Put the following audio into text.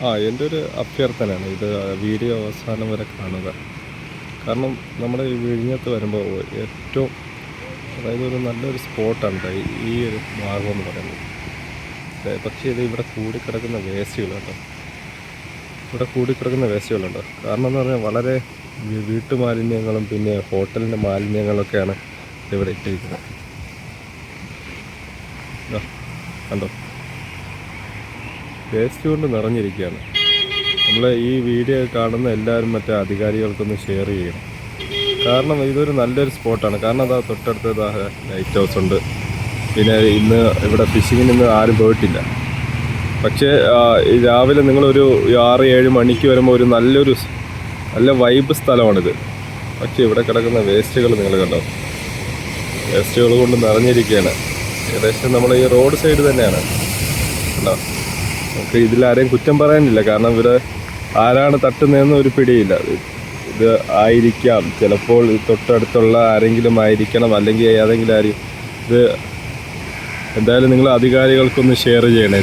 ആ എന്റെ ഒരു അഭ്യർത്ഥനയാണ്. ഇത് വീഡിയോ അവസാനം വരെ കാണുക. കാരണം നമ്മുടെ ഈ വിഴിഞ്ഞത്ത് വരുമ്പോൾ ഏറ്റവും അതായത് ഒരു നല്ലൊരു സ്പോട്ടാണ് ട്ടോ ഈ- ഒരു ഭാഗം എന്ന് പറയുന്നത്. പക്ഷേ ഇത് ഇവിടെ കൂടിക്കിടക്കുന്ന വേസ്റ്റുകൾ കേട്ടോ. ഇവിടെ കൂടിക്കിടക്കുന്ന വേസ്റ്റുകളുണ്ട്. കാരണം എന്ന് പറഞ്ഞാൽ വളരെ വീട്ടു വീട്ടുമാലിന്യങ്ങളും പിന്നെ ഹോട്ടലിന്റെ മാലിന്യങ്ങളൊക്കെയാണ് ഇവിടെ ഇട്ടിരിക്കുന്നത്. കണ്ടോ? വേസ്റ്റ് കൊണ്ട് നിറഞ്ഞിരിക്കുകയാണ്. നമ്മൾ ഈ വീഡിയോ കാണുന്ന എല്ലാവരും മറ്റേ അധികാരികൾക്കൊന്ന് ഷെയർ ചെയ്യണം. കാരണം ഇതൊരു നല്ലൊരു സ്പോട്ടാണ് കാരണം അതാ തൊട്ടടുത്ത് ലൈറ്റ് ഹൗസ് ഉണ്ട്. പിന്നെ ഇന്ന് ഇവിടെ ഫിഷിങ്ങിന് ഇന്ന് ആരും പോയിട്ടില്ല. പക്ഷേ രാവിലെ നിങ്ങളൊരു ആറ് ഏഴ് മണിക്ക് വരുമ്പോൾ ഒരു നല്ലൊരു നല്ല വൈബ് സ്ഥലമാണിത്. പക്ഷേ ഇവിടെ കിടക്കുന്ന വേസ്റ്റുകൾ നിങ്ങൾ കണ്ടോ? വേസ്റ്റുകൾ കൊണ്ട് നിറഞ്ഞിരിക്കുകയാണ്. ഏകദേശം നമ്മൾ ഈ റോഡ് സൈഡ് തന്നെയാണ്. കണ്ടോ? നമുക്ക് ഇതിലാരെയും കുറ്റം പറയാനില്ല. കാരണം ഇവർ ആരാണ് തട്ടുന്നതെന്ന് ഒരു പിടിയില്ല. ഇത് ആയിരിക്കാം. ചിലപ്പോൾ തൊട്ടടുത്തുള്ള ആരെങ്കിലും ആയിരിക്കണം. അല്ലെങ്കിൽ ഏതെങ്കിലും ആരും ഇത് എന്തായാലും നിങ്ങൾ അധികാരികൾക്കൊന്ന് ഷെയർ ചെയ്യണേ.